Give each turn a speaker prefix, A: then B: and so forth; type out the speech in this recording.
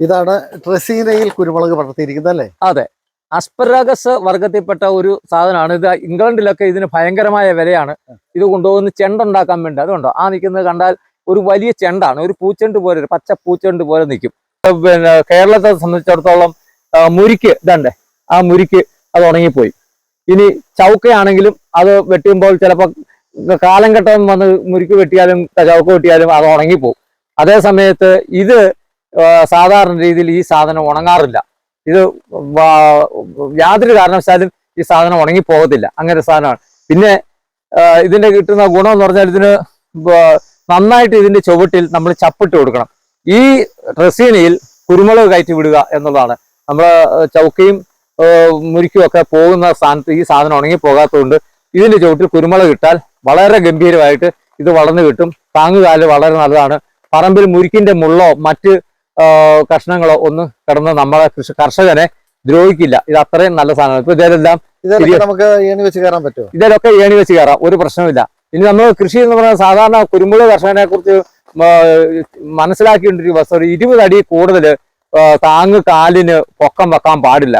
A: ഇതാണ് ട്രസീനയിൽ കുരുമുളക് പടർത്തിയിരിക്കുന്നത് അല്ലേ?
B: അതെ. അസ്പരാഗസ് വർഗത്തിൽപ്പെട്ട ഒരു സാധനമാണ്. ഇത് ഇംഗ്ലണ്ടിലൊക്കെ ഇതിന് ഭയങ്കരമായ വിലയാണ്. ഇത് കൊണ്ടുപോകുന്ന ചെണ്ടുണ്ടാക്കാൻ വേണ്ടി. അതുകൊണ്ടോ? ആ നിൽക്കുന്നത് കണ്ടാൽ ഒരു വലിയ ചെണ്ടാണ്. ഒരു പൂച്ചെണ്ട് പോലെ ഒരു പച്ച പൂച്ചെണ്ട് പോലെ നിൽക്കും. പിന്നെ കേരളത്തെ സംബന്ധിച്ചിടത്തോളം മുരിക്ക് ഇതണ്ടേ ആ മുരിക്ക് അത് ഉണങ്ങിപ്പോയി. ഇനി ചൗക്കയാണെങ്കിലും അത് വെട്ടുമ്പോൾ ചിലപ്പോൾ കാലം ഘട്ടം വന്ന് മുരിക്ക് വെട്ടിയാലും ചൗക്ക വെട്ടിയാലും അത് ഉണങ്ങിപ്പോവും. അതേ സമയത്ത് ഇത് സാധാരണ രീതിയിൽ ഈ സാധനം ഉണങ്ങാറില്ല. ഇത് യാതൊരു കാരണവശാലും ഈ സാധനം ഉണങ്ങി പോകത്തില്ല. അങ്ങനെ സാധനമാണ്. പിന്നെ ഇതിന്റെ കിട്ടുന്ന ഗുണം എന്ന് പറഞ്ഞാൽ ഇതിന് നന്നായിട്ട് ഇതിന്റെ ചുവട്ടിൽ നമ്മൾ ചപ്പിട്ട് കൊടുക്കണം. ഈ റസീനയിൽ കുരുമുളക് കയറ്റി വിടുക എന്നുള്ളതാണ്. നമ്മൾ ചൗക്കയും മുരിക്കും ഒക്കെ പോകുന്ന സ്ഥാനത്ത് ഈ സാധനം ഉണങ്ങി പോകാത്തതുകൊണ്ട് ഇതിന്റെ ചുവട്ടിൽ കുരുമുളക് ഇട്ടാൽ വളരെ ഗംഭീരമായിട്ട് ഇത് വളർന്നു കിട്ടും. താങ്ങുകാൽ വളരെ നല്ലതാണ്. പറമ്പിൽ മുരിക്കിന്റെ മുള്ളോ മറ്റ് കഷ്ണങ്ങളോ ഒന്നും കിടന്ന് നമ്മളെ കൃഷി കർഷകനെ ദ്രോഹിക്കില്ല. ഇത് അത്രയും നല്ല സാധനമാണ്. ഇപ്പൊ ഇതെല്ലാം
A: ഇതിലൊക്കെ നമുക്ക് ഏണി വെച്ച് കയറാൻ പറ്റുമോ?
B: ഇതിലൊക്കെ ഏണി വെച്ച് കയറാം. ഒരു പ്രശ്നമില്ല ഇനി നമ്മൾ കൃഷി എന്ന് പറയുന്നത് സാധാരണ കുരുമുളക് കർഷകനെ കുറിച്ച് മനസ്സിലാക്കിയിട്ടൊരു വസ്തു ഒരു ഇരുപത് അടി കൂടുതൽ താങ്ങ് കാലിന് പൊക്കം വെക്കാൻ പാടില്ല.